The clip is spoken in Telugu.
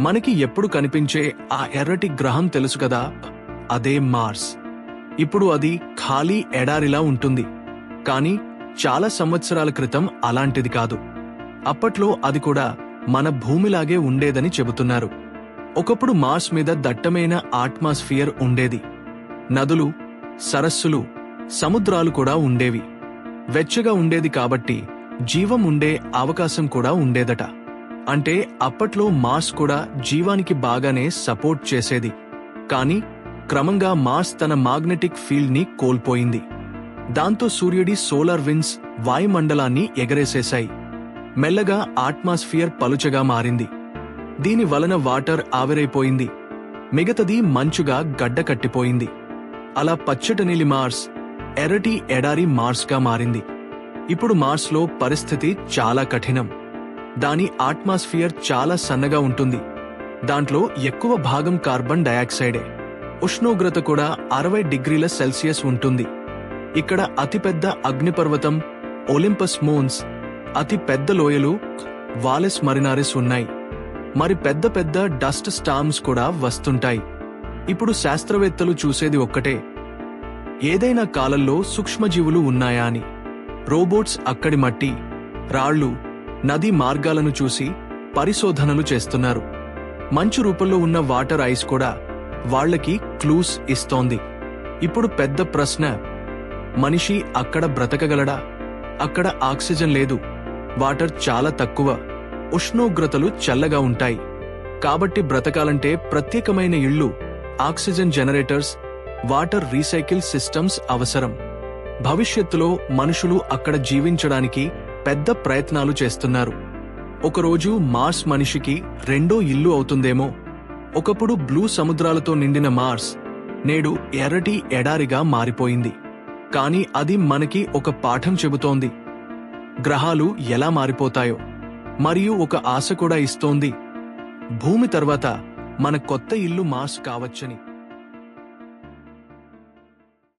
మనకి ఎప్పుడు కనిపించే ఆ ఎర్రటి గ్రహం తెలుసు కదా? అదే మార్స్. ఇప్పుడు అది ఖాళీ ఎడారిలా ఉంటుంది. కానీ చాలా సంవత్సరాల క్రితం అలాంటిది కాదు. అప్పట్లో అది కూడా మన భూమిలాగే ఉండేదని చెబుతున్నారు. ఒకప్పుడు మార్స్ మీద దట్టమైన ఆట్మాస్ఫియర్ ఉండేది. నదులు సరస్సులు సముద్రాలు కూడా ఉండేవి. వెచ్చగా ఉండేది కాబట్టి జీవం ఉండే అవకాశం కూడా ఉండేదట. అంటే అప్పట్లో మార్స్ కూడా జీవానికి బాగానే సపోర్ట్ చేసేది. కానీ క్రమంగా మార్స్ తన మాగ్నెటిక్ ఫీల్డ్ని కోల్పోయింది. దాంతో సూర్యుడి సోలార్ విన్స్ వాయుమండలాన్ని ఎగరేసేశాయి. మెల్లగా ఆట్మాస్ఫియర్ పలుచగా మారింది. దీని వలన వాటర్ ఆవిరైపోయింది. మిగతది మంచుగా గడ్డకట్టిపోయింది అలా పచ్చటి నీలి మార్స్ ఎర్రటి ఎడారి మార్స్గా మారింది. ఇప్పుడు మార్స్లో పరిస్థితి చాలా కఠినం. దాని ఆట్మాస్ఫియర్ చాలా సన్నగా ఉంటుంది. దాంట్లో ఎక్కువ భాగం కార్బన్ డయాక్సైడే. ఉష్ణోగ్రత కూడా అరవై డిగ్రీల సెల్సియస్ ఉంటుంది. ఇక్కడ అతిపెద్ద అగ్నిపర్వతం ఒలింపస్ మూన్స్ అతి పెద్ద లోయలు వాలెస్ మరినారిస్ ఉన్నాయి. మరి పెద్ద పెద్ద డస్ట్ స్టామ్స్ కూడా వస్తుంటాయి. ఇప్పుడు శాస్త్రవేత్తలు చూసేది ఒక్కటే. ఏదైనా కాలంలో సూక్ష్మజీవులు ఉన్నాయా అని. రోబోట్స్ అక్కడి మట్టి రాళ్ళు నదీ మార్గాలను చూసి పరిశోధనలు చేస్తున్నారు. మంచు రూపంలో ఉన్న వాటర్ ఐస్ కూడా వాళ్ళకి క్లూస్ ఇస్తోంది. ఇప్పుడు పెద్ద ప్రశ్న మనిషి అక్కడ బ్రతకగలడా? అక్కడ ఆక్సిజన్ లేదు. వాటర్ చాలా తక్కువ. ఉష్ణోగ్రతలు చల్లగా ఉంటాయి. కాబట్టి బ్రతకాలంటే ప్రత్యేకమైన ఇళ్ళు oxygen generators water recycle systems అవసరం. భవిష్యత్తులో మనుషులు అక్కడ జీవించడానికి పెద్ద ప్రయత్నాలు చేస్తున్నారు. ఒకరోజు మార్స్ మనిషికి రెండో ఇల్లు అవుతుందేమో. ఒకప్పుడు బ్లూ సముద్రాలతో నిండిన మార్స్ నేడు ఎర్రటి ఎడారిగా మారిపోయింది. కాని అది మనకి ఒక పాఠం చెబుతోంది. గ్రహాలు ఎలా మారిపోతాయో మరియు ఒక ఆశ కూడా ఇస్తోంది. భూమి తర్వాత మన కొత్త ఇల్లు మార్స్ కావచ్చని.